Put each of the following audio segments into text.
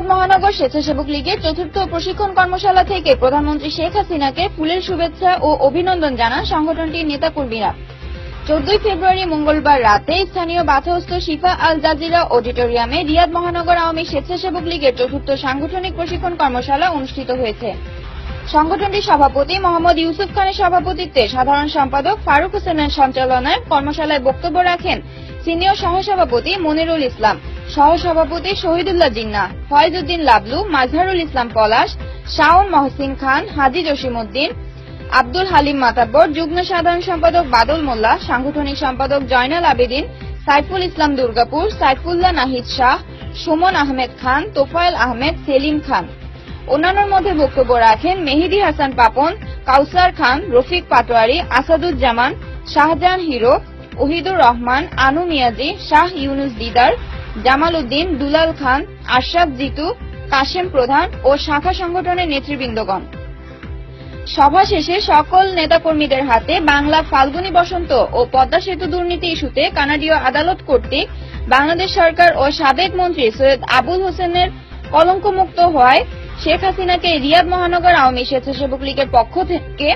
মহানগর স্বেচ্ছাসেবক লীগের চতুর্থ প্রশিক্ষণ কর্মশালা থেকে প্রধানমন্ত্রী শেখ হাসিনাকে ফুলের শুভেচ্ছা ও অভিনন্দন জানান সংগঠনটির নেতাকর্মীরা। চোদ্দই ফেব্রুয়ারি মঙ্গলবার রাতে স্থানীয় বাথাহস্ত শিফা আল জাজিরা অডিটোরিয়ামে রিয়াদ মহানগর আওয়ামী স্বেচ্ছাসেবক লীগের চতুর্থ সাংগঠনিক প্রশিক্ষণ কর্মশালা অনুষ্ঠিত হয়েছে। সংগঠনটির সভাপতি মোহাম্মদ ইউসুফ খানের সভাপতিত্বে সাধারণ সম্পাদক ফারুক হোসেনের সঞ্চালনায় কর্মশালায় বক্তব্য রাখেন সিনিয়র সহসভাপতি মনিরুল ইসলাম। সহসভাপতি শহীদুল্লাহ জিন্না ফয়েজউদ্দিন লাবলু, মাজহারুল ইসলাম পলাশ, শাওন মহসিন খান, হাজি জসিমউদ্দিন, আব্দুল হালিম মাতাব্বর, যুগ্ম সাধারণ সম্পাদক বাদল মোল্লা, সাংগঠনিক সম্পাদক জয়নাল আবেদিন, সাইফুল ইসলাম দুর্গাপুর, সাইফুল্লাহ নাহিদ শাহ, সুমন আহমেদ খান, তোফায়েল আহমেদ, সেলিম খান। অন্যান্যর মধ্যে বক্তব্য রাখেন মেহেদি হাসান পাপন, কাউসার খান, রফিক পাটোয়ারি, আসাদুজ্জামান, শাহজাহান হিরো, ওহিদুর রহমান, আনু মিয়াজি, শাহ ইউনুস দিদার জামাল উদ্দিন দুলাল খান, আশরাফ জিতু, কাশেম প্রধান ও শাখা সংগঠনের নেতৃবৃন্দগণ। সভা শেষে সকল নেতাকর্মীদের হাতে বাংলা ফাল্গুনী বসন্ত ও পদ্মা সেতু দুর্নীতি ইস্যুতে কানাডীয় আদালত কর্তৃক বাংলাদেশ সরকার ও সাবেক মন্ত্রী সৈয়দ আবুল হোসেনের কলঙ্কমুক্ত হওয়ায় শেখ হাসিনাকে রিয়াদ মহানগর আওয়ামী স্বেচ্ছাসেবক লীগের পক্ষ থেকে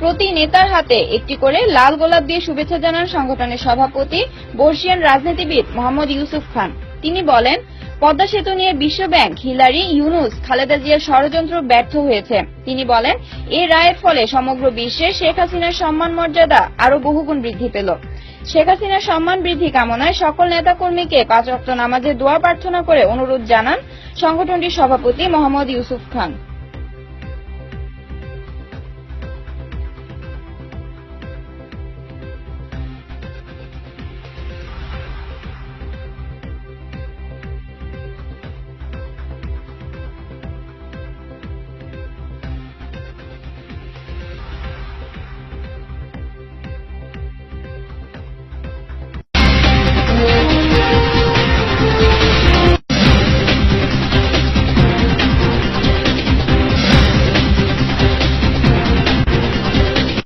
প্রতি নেতার হাতে একটি করে লাল গোলাপ দিয়ে শুভেচ্ছা জানান সংগঠনের সভাপতি, বর্ষিয়ান রাজনীতিবিদ মোহাম্মদ ইউসুফ খান। তিনি বলেন, পদ্মা সেতু নিয়ে বিশ্বব্যাংক হিলারি, ইউনুস, খালেদা জিয়ার ষড়যন্ত্র ব্যর্থ হয়েছে। তিনি বলেন, এই রায়ের ফলে সমগ্র বিশ্বে শেখ হাসিনার সম্মান মর্যাদা আরও বহুগুণ বৃদ্ধি পেল। শেখ হাসিনার সম্মান বৃদ্ধি কামনায় সকল নেতাকর্মীকে পাঁচ অক্ট নামাজে দোয়া প্রার্থনা করে অনুরোধ জানান সংগঠনটির সভাপতি মোহাম্মদ ইউসুফ খান।